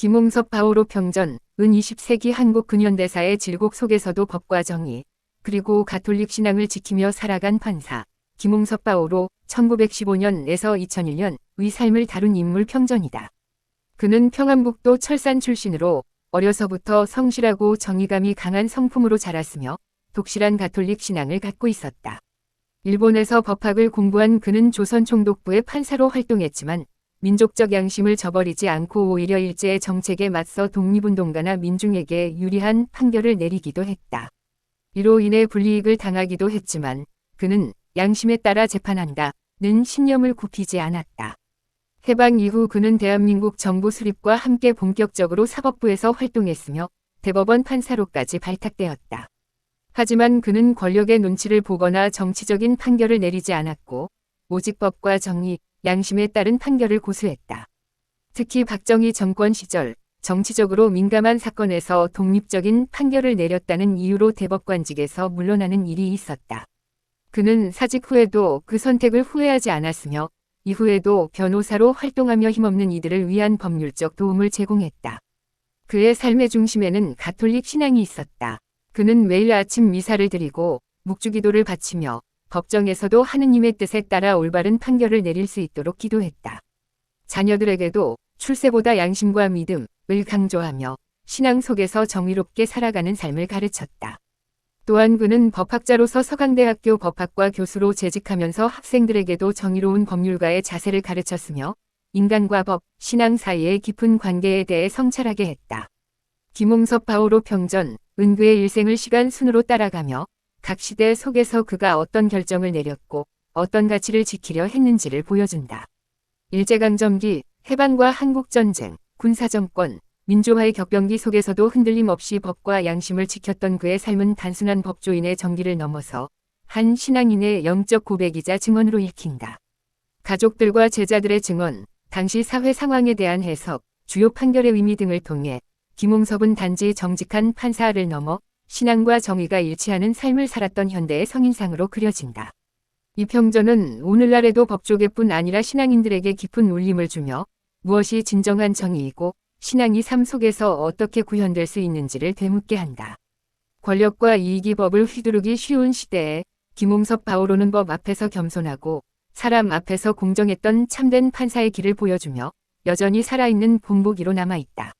김홍섭 바오로 평전, 은 20세기 한국 근현대사의 질곡 속에서도 법과 정의, 그리고 가톨릭 신앙을 지키며 살아간 판사, 김홍섭 바오로 1915년에서 2001년 의 삶을 다룬 인물 평전이다. 그는 평안북도 철산 출신으로 어려서부터 성실하고 정의감이 강한 성품으로 자랐으며 독실한 가톨릭 신앙을 갖고 있었다. 일본에서 법학을 공부한 그는 조선 총독부의 판사로 활동했지만 민족적 양심을 저버리지 않고 오히려 일제의 정책에 맞서 독립운동가나 민중에게 유리한 판결을 내리기도 했다. 이로 인해 불이익을 당하기도 했지만 그는 양심에 따라 재판한다 는 신념을 굽히지 않았다. 해방 이후 그는 대한민국 정부 수립과 함께 본격적으로 사법부에서 활동했으며 대법원 판사로까지 발탁되었다. 하지만 그는 권력의 눈치를 보거나 정치적인 판결을 내리지 않았고 오직 법과 정의, 양심에 따른 판결을 고수했다. 특히 박정희 정권 시절 정치적으로 민감한 사건에서 독립적인 판결을 내렸다는 이유로 대법관직에서 물러나는 일이 있었다. 그는 사직 후에도 그 선택을 후회하지 않았으며 이후에도 변호사로 활동하며 힘없는 이들을 위한 법률적 도움을 제공했다. 그의 삶의 중심에는 가톨릭 신앙이 있었다. 그는 매일 아침 미사를 드리고 묵주기도를 바치며 법정에서도 하느님의 뜻에 따라 올바른 판결을 내릴 수 있도록 기도했다. 자녀들에게도 출세보다 양심과 믿음을 강조하며 신앙 속에서 정의롭게 살아가는 삶을 가르쳤다. 또한 그는 법학자로서 서강대학교 법학과 교수로 재직하면서 학생들에게도 정의로운 법률가의 자세를 가르쳤으며 인간과 법, 신앙 사이의 깊은 관계에 대해 성찰하게 했다. 김홍섭 바오로 평전, 은그의 일생을 시간 순으로 따라가며 각 시대 속에서 그가 어떤 결정을 내렸고 어떤 가치를 지키려 했는지를 보여준다. 일제강점기, 해방과 한국전쟁, 군사정권, 민주화의 격변기 속에서도 흔들림 없이 법과 양심을 지켰던 그의 삶은 단순한 법조인의 정기를 넘어서 한 신앙인의 영적 고백이자 증언으로 읽힌다. 가족들과 제자들의 증언, 당시 사회 상황에 대한 해석, 주요 판결의 의미 등을 통해 김홍섭은 단지 정직한 판사를 넘어 신앙과 정의가 일치하는 삶을 살았던 현대의 성인상으로 그려진다. 이 평전은 오늘날에도 법조계뿐 아니라 신앙인들에게 깊은 울림을 주며 무엇이 진정한 정의이고 신앙이 삶 속에서 어떻게 구현될 수 있는지를 되묻게 한다. 권력과 이익이 법을 휘두르기 쉬운 시대에 김홍섭 바오로는 법 앞에서 겸손하고 사람 앞에서 공정했던 참된 판사의 길을 보여주며 여전히 살아있는 본보기로 남아있다.